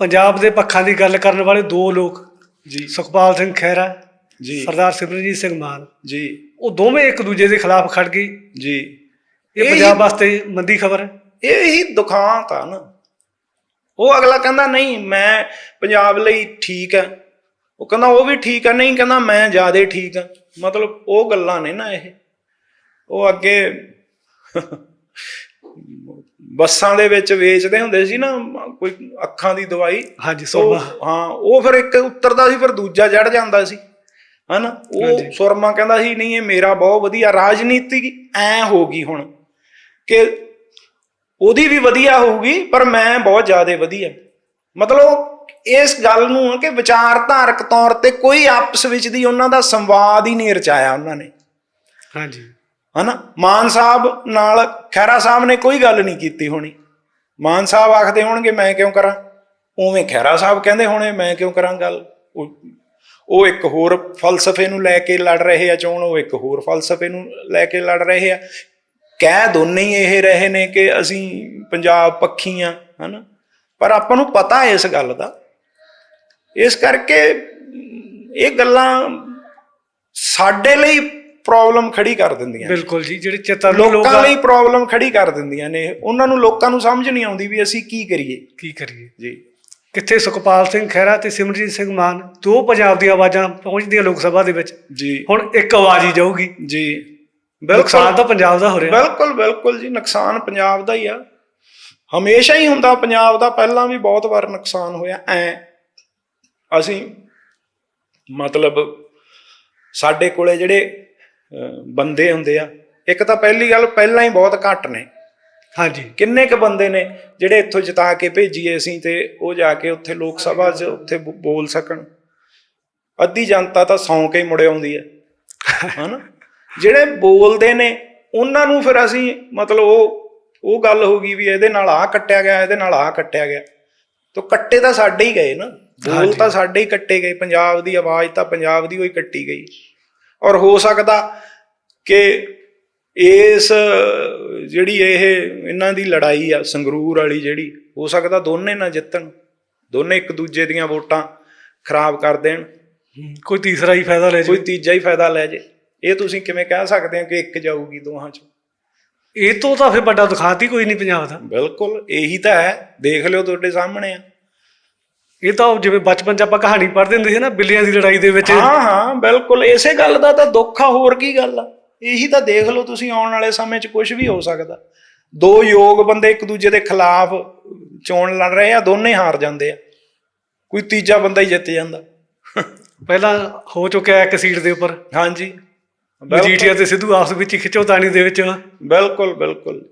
ਪੰਜਾਬ ਦੇ ਪੱਖਾਂ ਦੀ ਗੱਲ ਕਰਨ ਵਾਲੇ ਦੋ ਲੋਕ ਜੀ। ਸੁਖਪਾਲ ਸਿੰਘ ਖਹਿਰਾ ਜੀ। ਸਰਦਾਰ ਸਿਮਰਨਜੀਤ ਸਿੰਘ ਮਾਨ। ਜੀ। ਉਹ ਦੋਵੇਂ ਇੱਕ ਦੂਜੇ ਦੇ ਖਿਲਾਫ ਖੜ ਗਏ ਜੀ। ਇਹ ਪੰਜਾਬ ਵਾਸਤੇ ਮੰਦੀ ਖਬਰ ਹੈ। ਇਹ ਹੀ ਦੁਖਾਂਤ ਆ ਨਾ। ਉਹ ਅਗਲਾ ਕਹਿੰਦਾ ਨਹੀਂ ਮੈਂ ਪੰਜਾਬ ਲਈ ਠੀਕ ਹੈ ਉਹ ਕਹਿੰਦਾ ਉਹ ਵੀ ਠੀਕ ਹੈ ਨਹੀਂ ਕਹਿੰਦਾ ਮੈਂ ਜ਼ਿਆਦਾ ਠੀਕ ਹਾਂ ਮਤਲਬ ਉਹ ਗੱਲਾਂ ਨੇ ਨਾ ਇਹ। ਉਹ ਅੱਗੇ ਬੱਸਾਂ ਦੇ ਵਿੱਚ ਵੇਚਦੇ ਹੁੰਦੇ ਸੀ ਨਾ ਕੋਈ ਅੱਖਾਂ ਦੀ ਦਵਾਈ। ਹਾਂਜੀ ਸੁਰਮਾ। ਹਾਂ ਉਹ ਫਿਰ ਇੱਕ ਉੱਤਰਦਾ ਸੀ ਫਿਰ ਦੂਜਾ ਚੜ ਜਾਂਦਾ ਸੀ। ਹਨਾ? ਉਹ। ਸੁਰਮਾ ਕਹਿੰਦਾ ਸੀ ਨਹੀਂ ਇਹ ਮੇਰਾ ਬਹੁਤ ਵਧੀਆ ਰਾਜਨੀਤੀ ਐ ਹੋ ਗਈ ਹੁਣ ਕਿ ਉਹਦੀ ਵੀ ਵਧੀਆ ਹੋਊਗੀ ਪਰ ਮੈਂ ਬਹੁਤ ਜ਼ਿਆਦਾ ਵਧੀਆ। ਮਤਲਬ ਇਸ ਗੱਲ ਨੂੰ ਕਿ ਵਿਚਾਰਧਾਰਕ ਤੌਰ ਤੇ ਕੋਈ ਆਪਸ ਵਿੱਚ ਦੀ ਉਹਨਾਂ ਦਾ ਸੰਵਾਦ ਹੀ ਨਹੀਂ ਰਚਾਇਆ ਉਹਨਾਂ ਨੇ। ਹਾਂਜੀ। ਹਨਾ? ਮਾਨ ਸਾਹਿਬ ਨਾਲ ਖੈਰਾ ਸਾਹਿਬ ਨੇ ਕੋਈ ਗੱਲ ਨਹੀਂ ਕੀਤੀ ਹੋਣੀ। ਮਾਨ ਸਾਹਿਬ ਆਖਦੇ ਹੋਣਗੇ, ਮੈਂ ਕਿਉਂ ਕਰਾਂ? ਉਵੇਂ ਖੈਰਾ ਸਾਹਿਬ ਕਹਿੰਦੇ ਹੋਣੇ, ਮੈਂ ਕਿਉਂ ਕਰਾਂ ਗੱਲ? ਉਹ ਉਹ ਇੱਕ ਹੋਰ ਫਲਸਫੇ ਨੂੰ ਲੈ ਕੇ ਲੜ ਰਹੇ ਆ, ਚੋਣ, ਉਹ ਇੱਕ ਹੋਰ ਫਲਸਫੇ ਨੂੰ ਲੈ ਕੇ ਲੜ ਰਹੇ ਆ। ਕਹਿ ਦੋਨੇ ਹੀ ਇਹ ਰਹੇ ਨੇ ਕਿ ਅਸੀਂ ਪੰਜਾਬ ਪੱਖੀ ਆ, ਹਨਾ? ਪਰ ਆਪਾਂ ਨੂੰ ਪਤਾ ਇਸ ਗੱਲ ਦਾ। ਇਸ ਕਰਕੇ ਇਹ ਗੱਲਾਂ ਸਾਡੇ ਲਈ ਪ੍ਰੋਬਲਮ ਖੜੀ ਕਰ ਦਿੰਦੀਆਂ। ਬਿਲਕੁਲ ਜੀ ਜਿਹੜੇ ਚੇਤਨ ਲੋਕਾਂ ਲਈ ਪ੍ਰੋਬਲਮ ਖੜੀ ਕਰ ਦਿੰਦੀਆਂ ਨੇ। ਉਹਨਾਂ ਨੂੰ ਲੋਕਾਂ ਨੂੰ ਸਮਝ ਨਹੀਂ ਆਉਂਦੀ ਵੀ ਅਸੀਂ ਕੀ ਕਰੀਏ। ਕੀ ਕਰੀਏ? ਜੀ। ਕਿੱਥੇ ਸੁਖਪਾਲ ਸਿੰਘ ਖਹਿਰਾ ਤੇ ਸਿਮਰਜੀਤ ਸਿੰਘ ਮਾਨ ਦੋ ਪੰਜਾਬ ਦੀਆਂ ਆਵਾਜ਼ਾਂ ਪਹੁੰਚਦੀਆਂ ਲੋਕ ਸਭਾ ਦੇ ਵਿੱਚ। ਜੀ। ਹੁਣ ਇੱਕ ਆਵਾਜ਼ ਹੀ ਜਾਊਗੀ। ਜੀ। ਨੁਕਸਾਨ ਤਾਂ ਪੰਜਾਬ ਦਾ ਹੋ ਰਿਹਾ। ਬਿਲਕੁਲ ਬਿਲਕੁਲ ਜੀ ਨੁਕਸਾਨ ਪੰਜਾਬ ਦਾ ਹੀ ਆ। ਹਮੇਸ਼ਾ ਹੀ ਹੁੰਦਾ ਪੰਜਾਬ ਦਾ ਪਹਿਲਾਂ ਵੀ ਬਹੁਤ ਵਾਰ ਨੁਕਸਾਨ ਹੋਇਆ। ਐ ਅਸੀਂ ਮਤਲਬ ਸਾਡੇ ਕੋਲੇ ਜਿਹੜੇ ਬੰਦੇ ਹੁੰਦੇ ਆ। ਇੱਕ ਤਾਂ ਪਹਿਲੀ ਗੱਲ ਪਹਿਲਾਂ ਹੀ ਬਹੁਤ ਘੱਟ ਨੇ। ਹਾਂਜੀ। ਕਿੰਨੇ ਕ ਬੰਦੇ ਨੇ ਜਿਹੜੇ ਇੱਥੋਂ ਜਿਤਾ ਕੇ ਭੇਜੀਏ ਅਸੀਂ ਤੇ ਉਹ ਜਾ ਕੇ ਉੱਥੇ ਲੋਕ ਸਭਾ 'ਚ ਉੱਥੇ ਬੋਲ ਸਕਣ। ਅੱਧੀ ਜਨਤਾ ਤਾਂ ਸੌਂ ਕੇ ਹੀ ਮੁੜ ਆਉਂਦੀ ਹੈ ਹਨਾ? ਜਿਹੜੇ ਬੋਲਦੇ ਨੇ ਉਹਨਾਂ ਨੂੰ ਫਿਰ ਅਸੀਂ ਮਤਲਬ ਉਹ ਉਹ ਗੱਲ ਹੋ ਗਈ ਵੀ ਇਹਦੇ ਨਾਲ ਆਹ ਕੱਟਿਆ ਗਿਆ ਇਹਦੇ ਨਾਲ ਆਹ ਕੱਟਿਆ ਗਿਆ। ਤੋ ਕੱਟੇ ਤਾਂ ਸਾਡੇ ਹੀ ਗਏ ਨਾ। ਬੋਲ। ਤਾਂ ਸਾਡੇ ਹੀ ਕੱਟੇ ਗਏ। ਪੰਜਾਬ ਦੀ ਆਵਾਜ਼ ਤਾਂ ਪੰਜਾਬ ਦੀ ਹੋਈ ਕੱਟੀ ਗਈ। ਔਰ ਹੋ ਸਕਦਾ ਕਿ ਇਸ ਜਿਹੜੀ ਇਹ ਇਹਨਾਂ ਦੀ ਲੜਾਈ ਆ ਸੰਗਰੂਰ ਵਾਲੀ ਜਿਹੜੀ ਹੋ ਸਕਦਾ ਦੋਨੇ ਨਾ ਜਿੱਤਣ ਦੋਨੇ ਇੱਕ ਦੂਜੇ ਦੀਆਂ ਵੋਟਾਂ ਖਰਾਬ ਕਰ ਦੇਣ। ਕੋਈ ਤੀਸਰਾ ਹੀ ਫਾਇਦਾ ਲੈ ਕੋਈ ਜਾਓ ਤੀਜਾ ਹੀ ਫਾਇਦਾ ਲੈ ਜੇ। ਇਹ ਤੁਸੀਂ ਕਿਵੇਂ ਕਹਿ ਸਕਦੇ ਹੋ ਕਿ ਇੱਕ ਜਾਊਗੀ ਦੋਹਾਂ ਚ? ਇਹ ਤੋਂ ਤਾਂ ਫਿਰ ਵੱਡਾ ਦੁਖਾਂਤ ਕੋਈ ਨਹੀਂ ਪੰਜਾਬ ਦਾ। ਬਿਲਕੁਲ ਇਹੀ ਤਾਂ ਹੈ। ਦੇਖ ਲਿਓ ਤੁਹਾਡੇ ਸਾਹਮਣੇ ਆ। ਇਹ ਤਾਂ ਜਿਵੇਂ ਬਚਪਨ ਚ ਆਪਾਂ ਕਹਾਣੀ ਪੜ੍ਹਦੇ ਹੁੰਦੇ ਸੀ ਨਾ ਬਿੱਲੀਆਂ ਦੀ ਲੜਾਈ ਦੇ ਵਿੱਚ। ਹਾਂ ਹਾਂ ਬਿਲਕੁਲ। ਇਸੇ ਗੱਲ ਦਾ ਤਾਂ ਦੁੱਖ ਆ ਹੋਰ ਕੀ ਗੱਲ ਆ? ਇਹੀ ਤਾਂ ਦੇਖ ਲਓ ਤੁਸੀਂ ਆਉਣ ਵਾਲੇ ਸਮੇਂ 'ਚ ਕੁਝ ਵੀ ਹੋ ਸਕਦਾ। ਦੋ ਯੋਗ ਬੰਦੇ ਇੱਕ ਦੂਜੇ ਦੇ ਖਿਲਾਫ ਚੋਣ ਲੜ ਰਹੇ ਆ ਦੋਨੇ ਹਾਰ ਜਾਂਦੇ ਆ। ਕੋਈ ਤੀਜਾ ਬੰਦਾ ਹੀ ਜਿੱਤ ਜਾਂਦਾ। ਪਹਿਲਾਂ ਹੋ ਚੁੱਕਿਆ ਇੱਕ ਸੀਟ ਦੇ ਉੱਪਰ। ਹਾਂਜੀ। ਮਜੀਠੀਆ ਤੇ ਸਿੱਧੂ ਆਪਸ ਵਿੱਚ ਖਿੱਚੋਤਾਣੀ ਦੇ ਵਿੱਚ। ਬਿਲਕੁਲ ਬਿਲਕੁਲ।